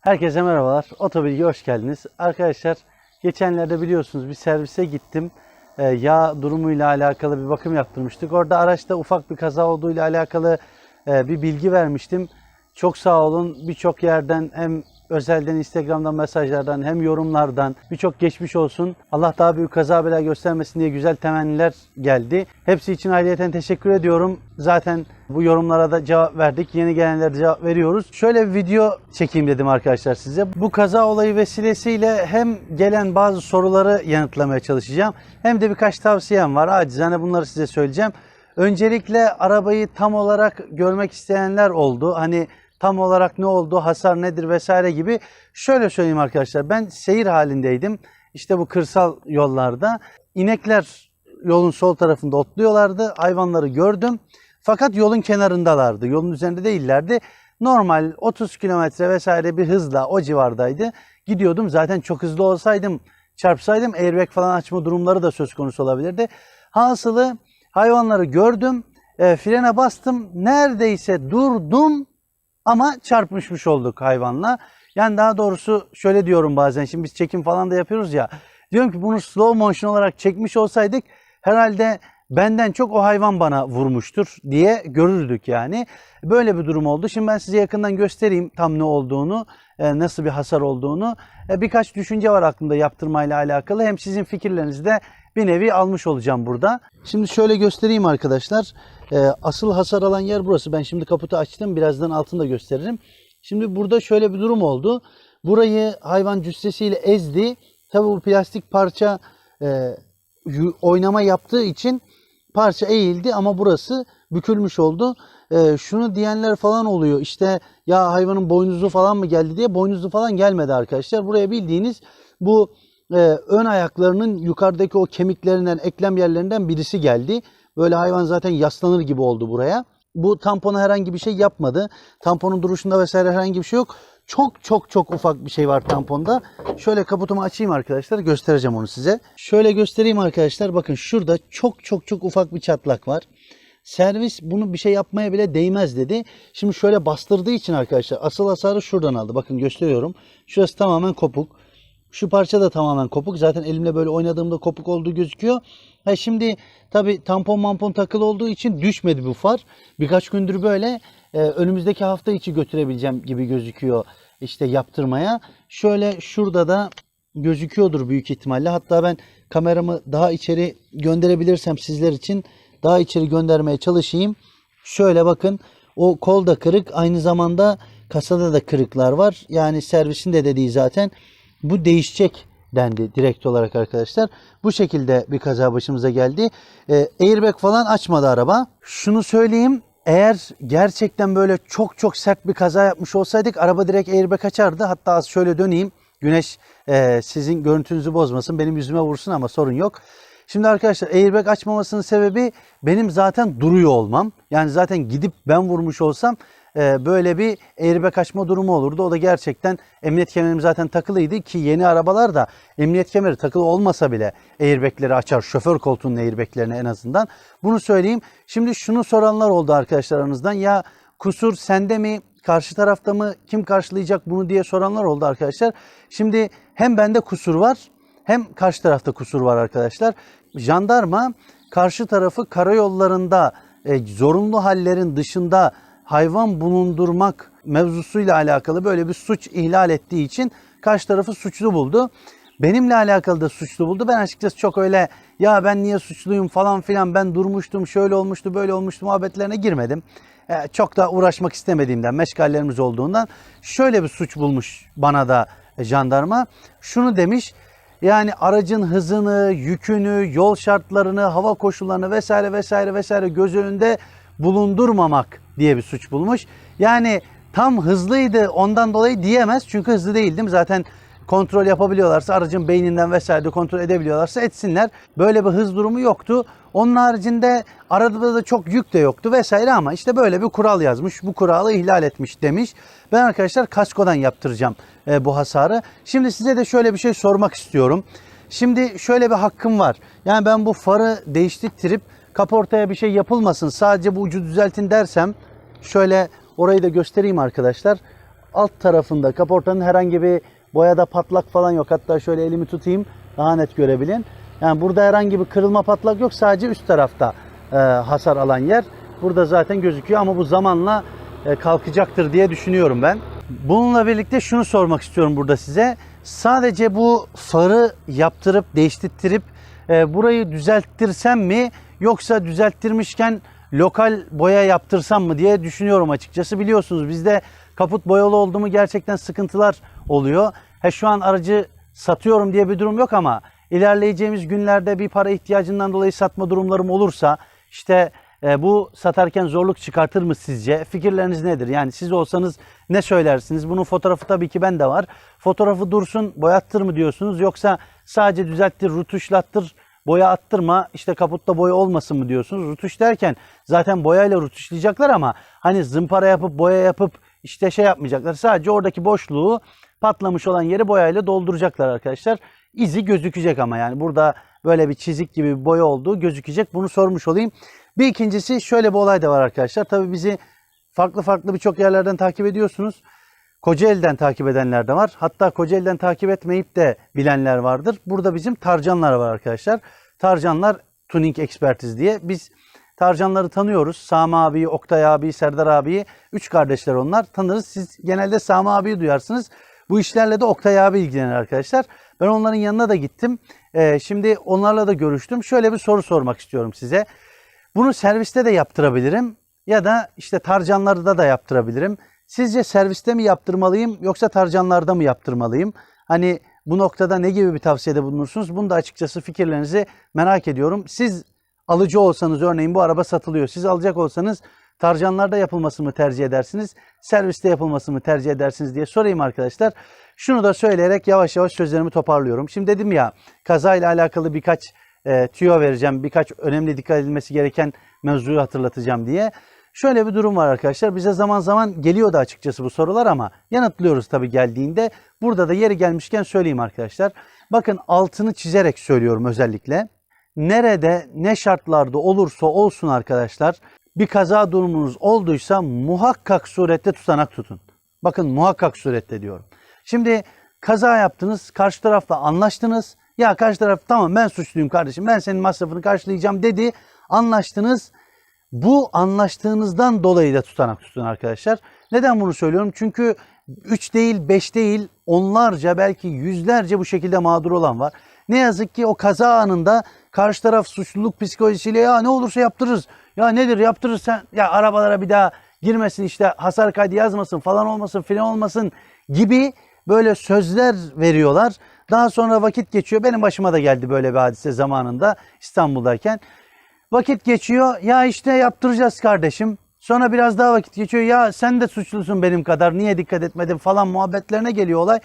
Herkese merhabalar. Otobilgi hoş geldiniz. Arkadaşlar geçenlerde biliyorsunuz bir servise gittim. Ee, yağ durumuyla alakalı bir bakım yaptırmıştık. Orada araçta ufak bir kaza olduğuyla alakalı e, bir bilgi vermiştim. Çok sağ olun birçok yerden hem özelden Instagram'dan mesajlardan hem yorumlardan birçok geçmiş olsun. Allah daha büyük kaza bela göstermesin diye güzel temenniler geldi. Hepsi için ayrıyeten teşekkür ediyorum. Zaten bu yorumlara da cevap verdik. Yeni gelenlere cevap veriyoruz. Şöyle bir video çekeyim dedim arkadaşlar size. Bu kaza olayı vesilesiyle hem gelen bazı soruları yanıtlamaya çalışacağım. Hem de birkaç tavsiyem var. Acizane bunları size söyleyeceğim. Öncelikle arabayı tam olarak görmek isteyenler oldu. Hani tam olarak ne oldu, hasar nedir vesaire gibi. Şöyle söyleyeyim arkadaşlar. Ben seyir halindeydim. İşte bu kırsal yollarda. İnekler yolun sol tarafında otluyorlardı. Hayvanları gördüm. Fakat yolun kenarındalardı. Yolun üzerinde değillerdi. Normal 30 kilometre vesaire bir hızla o civardaydı. Gidiyordum. Zaten çok hızlı olsaydım, çarpsaydım airbag falan açma durumları da söz konusu olabilirdi. Hasılı hayvanları gördüm. E, frene bastım. Neredeyse durdum ama çarpışmış olduk hayvanla. Yani daha doğrusu şöyle diyorum bazen şimdi biz çekim falan da yapıyoruz ya. Diyorum ki bunu slow motion olarak çekmiş olsaydık herhalde benden çok o hayvan bana vurmuştur diye görürdük yani. Böyle bir durum oldu. Şimdi ben size yakından göstereyim tam ne olduğunu, e, nasıl bir hasar olduğunu. E, Birkaç düşünce var aklımda yaptırmayla alakalı. Hem sizin fikirlerinizi de bir nevi almış olacağım burada. Şimdi şöyle göstereyim arkadaşlar. E, Asıl hasar alan yer burası. Ben şimdi kaputu açtım. Birazdan altını da gösteririm. Şimdi burada şöyle bir durum oldu. Burayı hayvan cüssesiyle ezdi. Tabi bu plastik parça e, oynama yaptığı için parça eğildi ama burası bükülmüş oldu. Ee, şunu diyenler falan oluyor işte ya hayvanın boynuzu falan mı geldi diye boynuzu falan gelmedi arkadaşlar. Buraya bildiğiniz bu e, ön ayaklarının yukarıdaki o kemiklerinden eklem yerlerinden birisi geldi. Böyle hayvan zaten yaslanır gibi oldu buraya. Bu tampona herhangi bir şey yapmadı. Tamponun duruşunda vesaire herhangi bir şey yok. Çok çok çok ufak bir şey var tamponda. Şöyle kaputumu açayım arkadaşlar. Göstereceğim onu size. Şöyle göstereyim arkadaşlar. Bakın şurada çok çok çok ufak bir çatlak var. Servis bunu bir şey yapmaya bile değmez dedi. Şimdi şöyle bastırdığı için arkadaşlar asıl hasarı şuradan aldı. Bakın gösteriyorum. Şurası tamamen kopuk. Şu parça da tamamen kopuk. Zaten elimle böyle oynadığımda kopuk olduğu gözüküyor. Ha şimdi tabi tampon mampon takılı olduğu için düşmedi bu far. Birkaç gündür böyle e, önümüzdeki hafta içi götürebileceğim gibi gözüküyor işte yaptırmaya. Şöyle şurada da gözüküyordur büyük ihtimalle. Hatta ben kameramı daha içeri gönderebilirsem sizler için daha içeri göndermeye çalışayım. Şöyle bakın o kol da kırık aynı zamanda kasada da kırıklar var. Yani servisin de dediği zaten bu değişecek dendi direkt olarak arkadaşlar. Bu şekilde bir kaza başımıza geldi. Ee, airbag falan açmadı araba. Şunu söyleyeyim eğer gerçekten böyle çok çok sert bir kaza yapmış olsaydık araba direkt airbag açardı. Hatta az şöyle döneyim. Güneş e, sizin görüntünüzü bozmasın. Benim yüzüme vursun ama sorun yok. Şimdi arkadaşlar airbag açmamasının sebebi benim zaten duruyor olmam. Yani zaten gidip ben vurmuş olsam e, böyle bir airbag açma durumu olurdu. O da gerçekten emniyet kemerim zaten takılıydı ki yeni arabalar da emniyet kemeri takılı olmasa bile airbagleri açar. Şoför koltuğunun airbaglerini en azından. Bunu söyleyeyim. Şimdi şunu soranlar oldu arkadaşlar aranızdan. Ya kusur sende mi? Karşı tarafta mı? Kim karşılayacak bunu diye soranlar oldu arkadaşlar. Şimdi hem bende kusur var hem karşı tarafta kusur var arkadaşlar. Jandarma karşı tarafı karayollarında e, zorunlu hallerin dışında hayvan bulundurmak mevzusuyla alakalı böyle bir suç ihlal ettiği için karşı tarafı suçlu buldu. Benimle alakalı da suçlu buldu. Ben açıkçası çok öyle ya ben niye suçluyum falan filan ben durmuştum şöyle olmuştu böyle olmuştu muhabbetlerine girmedim. E, çok da uğraşmak istemediğimden meşgallerimiz olduğundan şöyle bir suç bulmuş bana da jandarma. Şunu demiş yani aracın hızını, yükünü, yol şartlarını, hava koşullarını vesaire vesaire vesaire göz önünde bulundurmamak diye bir suç bulmuş. Yani tam hızlıydı ondan dolayı diyemez çünkü hızlı değildim. Zaten kontrol yapabiliyorlarsa aracın beyninden vesaire kontrol edebiliyorlarsa etsinler. Böyle bir hız durumu yoktu. Onun haricinde arada da çok yük de yoktu vesaire ama işte böyle bir kural yazmış. Bu kuralı ihlal etmiş demiş. Ben arkadaşlar kaskodan yaptıracağım e, bu hasarı. Şimdi size de şöyle bir şey sormak istiyorum. Şimdi şöyle bir hakkım var. Yani ben bu farı değiştirip kaportaya bir şey yapılmasın sadece bu ucu düzeltin dersem şöyle orayı da göstereyim arkadaşlar. alt tarafında kaportanın herhangi bir boyada patlak falan yok. Hatta şöyle elimi tutayım daha net görebilin. Yani burada herhangi bir kırılma patlak yok. Sadece üst tarafta e, hasar alan yer. Burada zaten gözüküyor ama bu zamanla e, kalkacaktır diye düşünüyorum ben. Bununla birlikte şunu sormak istiyorum burada size. Sadece bu farı yaptırıp değiştirttirip e, burayı düzelttirsem mi yoksa düzelttirmişken lokal boya yaptırsam mı diye düşünüyorum açıkçası. Biliyorsunuz bizde kaput boyalı oldu mu gerçekten sıkıntılar oluyor. He şu an aracı satıyorum diye bir durum yok ama ilerleyeceğimiz günlerde bir para ihtiyacından dolayı satma durumlarım olursa işte e, bu satarken zorluk çıkartır mı sizce? Fikirleriniz nedir? Yani siz olsanız ne söylersiniz? Bunun fotoğrafı tabii ki bende var. Fotoğrafı dursun, boyattır mı diyorsunuz? Yoksa sadece düzelttir, rutuşlattır, boya attırma, işte kaputta boya olmasın mı diyorsunuz? Rutuş derken zaten boyayla rutuşlayacaklar ama hani zımpara yapıp boya yapıp işte şey yapmayacaklar. Sadece oradaki boşluğu patlamış olan yeri boyayla dolduracaklar arkadaşlar. İzi gözükecek ama yani burada böyle bir çizik gibi bir boya olduğu gözükecek. Bunu sormuş olayım. Bir ikincisi şöyle bir olay da var arkadaşlar. Tabii bizi farklı farklı birçok yerlerden takip ediyorsunuz. Kocaeli'den takip edenler de var. Hatta Kocaeli'den takip etmeyip de bilenler vardır. Burada bizim tarcanlar var arkadaşlar. Tarcanlar Tuning Expertiz diye. Biz tarcanları tanıyoruz. Sami abiyi, Oktay abiyi, Serdar abiyi. Üç kardeşler onlar. Tanırız. Siz genelde Sami abiyi duyarsınız. Bu işlerle de Oktay abi ilgilenir arkadaşlar. Ben onların yanına da gittim. Ee, şimdi onlarla da görüştüm. Şöyle bir soru sormak istiyorum size. Bunu serviste de yaptırabilirim ya da işte tarcanlarda da yaptırabilirim. Sizce serviste mi yaptırmalıyım yoksa tarcanlarda mı yaptırmalıyım? Hani bu noktada ne gibi bir tavsiyede bulunursunuz? Bunu da açıkçası fikirlerinizi merak ediyorum. Siz alıcı olsanız örneğin bu araba satılıyor. Siz alacak olsanız tarcanlarda yapılması mı tercih edersiniz? Serviste yapılması mı tercih edersiniz diye sorayım arkadaşlar. Şunu da söyleyerek yavaş yavaş sözlerimi toparlıyorum. Şimdi dedim ya kazayla alakalı birkaç e, tüyo vereceğim. Birkaç önemli dikkat edilmesi gereken mevzuyu hatırlatacağım diye. Şöyle bir durum var arkadaşlar. Bize zaman zaman geliyordu açıkçası bu sorular ama yanıtlıyoruz tabii geldiğinde. Burada da yeri gelmişken söyleyeyim arkadaşlar. Bakın altını çizerek söylüyorum özellikle. Nerede ne şartlarda olursa olsun arkadaşlar bir kaza durumunuz olduysa muhakkak surette tutanak tutun. Bakın muhakkak surette diyorum. Şimdi kaza yaptınız, karşı tarafla anlaştınız. Ya karşı taraf tamam ben suçluyum kardeşim ben senin masrafını karşılayacağım dedi. Anlaştınız. Bu anlaştığınızdan dolayı da tutanak tutun arkadaşlar. Neden bunu söylüyorum? Çünkü 3 değil 5 değil onlarca belki yüzlerce bu şekilde mağdur olan var. Ne yazık ki o kaza anında karşı taraf suçluluk psikolojisiyle ya ne olursa yaptırırız. Ya nedir yaptırırız sen ya arabalara bir daha girmesin işte hasar kaydı yazmasın falan olmasın filan olmasın gibi böyle sözler veriyorlar. Daha sonra vakit geçiyor. Benim başıma da geldi böyle bir hadise zamanında İstanbul'dayken. Vakit geçiyor. Ya işte yaptıracağız kardeşim. Sonra biraz daha vakit geçiyor. Ya sen de suçlusun benim kadar. Niye dikkat etmedin falan muhabbetlerine geliyor olay.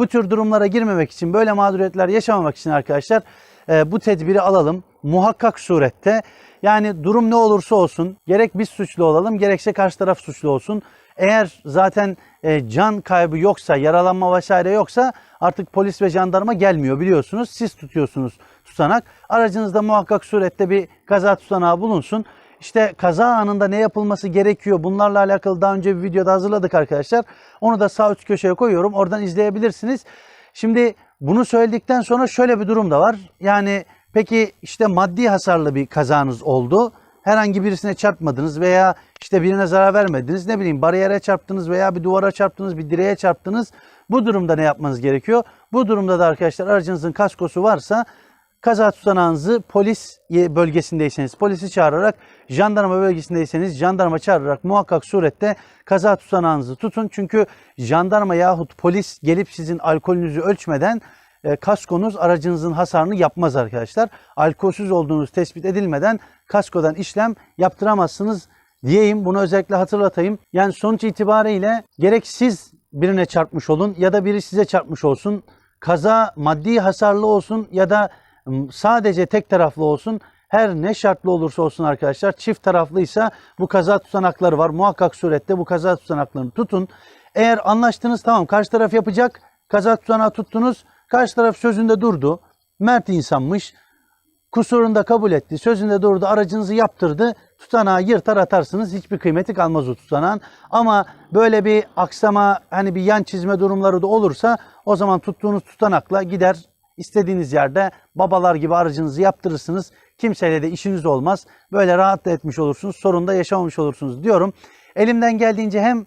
Bu tür durumlara girmemek için, böyle mağduriyetler yaşamamak için arkadaşlar e, bu tedbiri alalım. Muhakkak surette. Yani durum ne olursa olsun gerek biz suçlu olalım gerekse karşı taraf suçlu olsun. Eğer zaten e, can kaybı yoksa, yaralanma vesaire yoksa artık polis ve jandarma gelmiyor biliyorsunuz. Siz tutuyorsunuz tutanak. Aracınızda muhakkak surette bir kaza tutanağı bulunsun. İşte kaza anında ne yapılması gerekiyor bunlarla alakalı daha önce bir videoda hazırladık arkadaşlar. Onu da sağ üst köşeye koyuyorum. Oradan izleyebilirsiniz. Şimdi bunu söyledikten sonra şöyle bir durum da var. Yani peki işte maddi hasarlı bir kazanız oldu. Herhangi birisine çarpmadınız veya işte birine zarar vermediniz. Ne bileyim bariyere çarptınız veya bir duvara çarptınız, bir direğe çarptınız. Bu durumda ne yapmanız gerekiyor? Bu durumda da arkadaşlar aracınızın kaskosu varsa kaza tutanağınızı polis bölgesindeyseniz polisi çağırarak, jandarma bölgesindeyseniz jandarma çağırarak muhakkak surette kaza tutanağınızı tutun. Çünkü jandarma yahut polis gelip sizin alkolünüzü ölçmeden e, kaskonuz aracınızın hasarını yapmaz arkadaşlar. Alkolsüz olduğunuz tespit edilmeden kaskodan işlem yaptıramazsınız diyeyim. Bunu özellikle hatırlatayım. Yani sonuç itibariyle gerek siz birine çarpmış olun ya da biri size çarpmış olsun. Kaza maddi hasarlı olsun ya da sadece tek taraflı olsun. Her ne şartlı olursa olsun arkadaşlar çift taraflıysa bu kaza tutanakları var. Muhakkak surette bu kaza tutanaklarını tutun. Eğer anlaştınız tamam karşı taraf yapacak. Kaza tutanağı tuttunuz. Karşı taraf sözünde durdu. Mert insanmış. Kusurunda kabul etti, sözünde durdu, aracınızı yaptırdı. Tutanağı yırtar atarsınız. Hiçbir kıymeti kalmaz o tutanağın. Ama böyle bir aksama, hani bir yan çizme durumları da olursa o zaman tuttuğunuz tutanakla gider istediğiniz yerde babalar gibi aracınızı yaptırırsınız. Kimseyle de işiniz olmaz. Böyle rahat da etmiş olursunuz. Sorun da yaşamamış olursunuz diyorum. Elimden geldiğince hem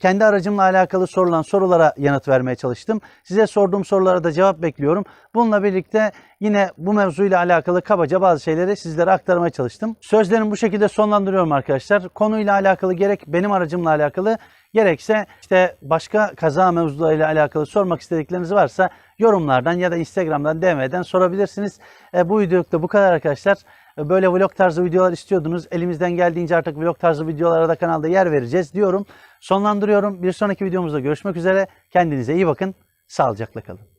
kendi aracımla alakalı sorulan sorulara yanıt vermeye çalıştım. Size sorduğum sorulara da cevap bekliyorum. Bununla birlikte yine bu mevzuyla alakalı kabaca bazı şeyleri sizlere aktarmaya çalıştım. Sözlerimi bu şekilde sonlandırıyorum arkadaşlar. Konuyla alakalı gerek benim aracımla alakalı gerekse işte başka kaza mevzularıyla alakalı sormak istedikleriniz varsa yorumlardan ya da Instagram'dan DM'den sorabilirsiniz. E, bu videoluk da bu kadar arkadaşlar. E, Böyle vlog tarzı videolar istiyordunuz. Elimizden geldiğince artık vlog tarzı videolara da kanalda yer vereceğiz diyorum. Sonlandırıyorum. Bir sonraki videomuzda görüşmek üzere. Kendinize iyi bakın. Sağlıcakla kalın.